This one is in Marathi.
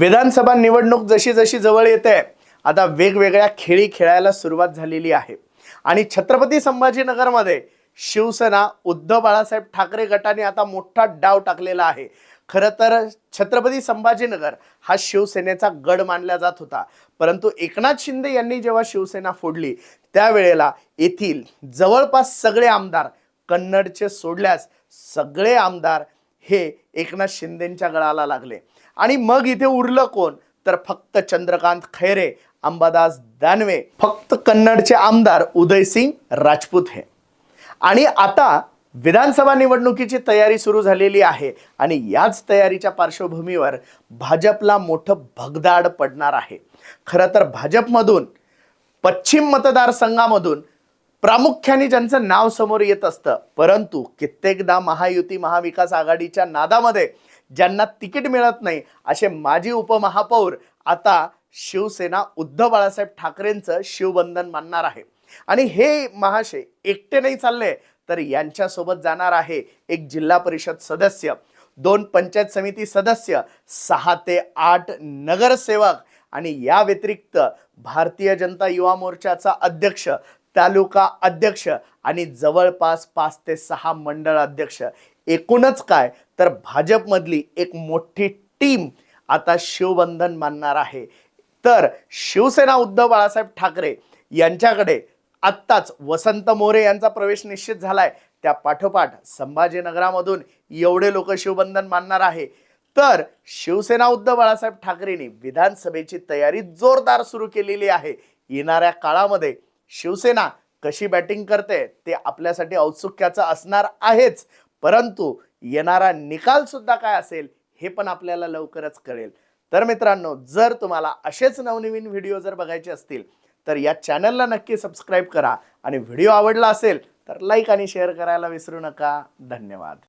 विधानसभा निवडणूक जशी जशी जवळ येते आता वेगवेगळ्या खेळी खेळायला सुरुवात झालेली आहे. आणि छत्रपती संभाजीनगरमध्ये शिवसेना उद्धव बाळासाहेब ठाकरे गटाने आता मोठा डाव टाकलेला आहे. खरं तर छत्रपती संभाजीनगर हा शिवसेनेचा गड मानला जात होता. परंतु एकनाथ शिंदे यांनी जेव्हा शिवसेना फोडली त्यावेळेला येथील जवळपास सगळे आमदार कन्नडचे सोडल्यास सगळे आमदार हे एकनाथ शिंदेंच्या गळाला लागले. आणि मग इथे उरलं कोण? तर फक्त चंद्रकांत खैरे अंबादास दानवे फक्त कन्नडचे आमदार उदयसिंग राजपूत हे. आणि आता विधानसभा निवडणुकीची तयारी सुरू झालेली आहे आणि याच तयारीच्या पार्श्वभूमीवर भाजपला मोठं भगदाड पडणार आहे. खरं तर भाजपमधून पश्चिम मतदारसंघामधून प्रामुख्याने ज्यांचं नाव समोर येत असतं परंतु कित्येकदा महायुती महाविकास आघाडीच्या नादामध्ये ज्यांना तिकीट मिळत नाही असे माजी उपमहापौर आता शिवसेना उद्धव बाळासाहेब ठाकरेंचं शिवबंधन मानणार आहे. आणि हे महाशय एकटे नाही चालले तर यांच्यासोबत जाणार आहे एक जिल्हा परिषद सदस्य दोन पंचायत समिती सदस्य सहा ते आठ नगरसेवक आणि या व्यतिरिक्त भारतीय जनता युवा मोर्चाचा अध्यक्ष तालुका अध्यक्ष आणि जवळपास पाच ते सहा मंडळ अध्यक्ष. एकूणच काय? तर भाजपमधली एक मोठी टीम आता शिवबंधन मानणार आहे. तर शिवसेना उद्धव बाळासाहेब ठाकरे यांच्याकडे आत्ताच वसंत मोरे यांचा प्रवेश निश्चित झालाय. त्या पाठोपाठ संभाजीनगरामधून एवढे लोक शिवबंधन मानणार आहे. तर शिवसेना उद्धव बाळासाहेब ठाकरेंनी विधानसभेची तयारी जोरदार सुरू केलेली आहे. येणाऱ्या काळामध्ये शिवसेना कशी बॅटिंग करते ते आपल्यासाठी औत्सुक्याचं असणार आहेच. परंतु येणारा निकाल सुद्धा काय असेल हे पण आपल्याला लवकरच कळेल. तर मित्रांनो जर तुम्हाला असेच नवनवीन व्हिडिओ जर बघायचे असतील तर या चॅनलला नक्की सबस्क्राईब करा. आणि व्हिडिओ आवडला असेल तर लाईक आणि शेअर करायला विसरू नका. धन्यवाद.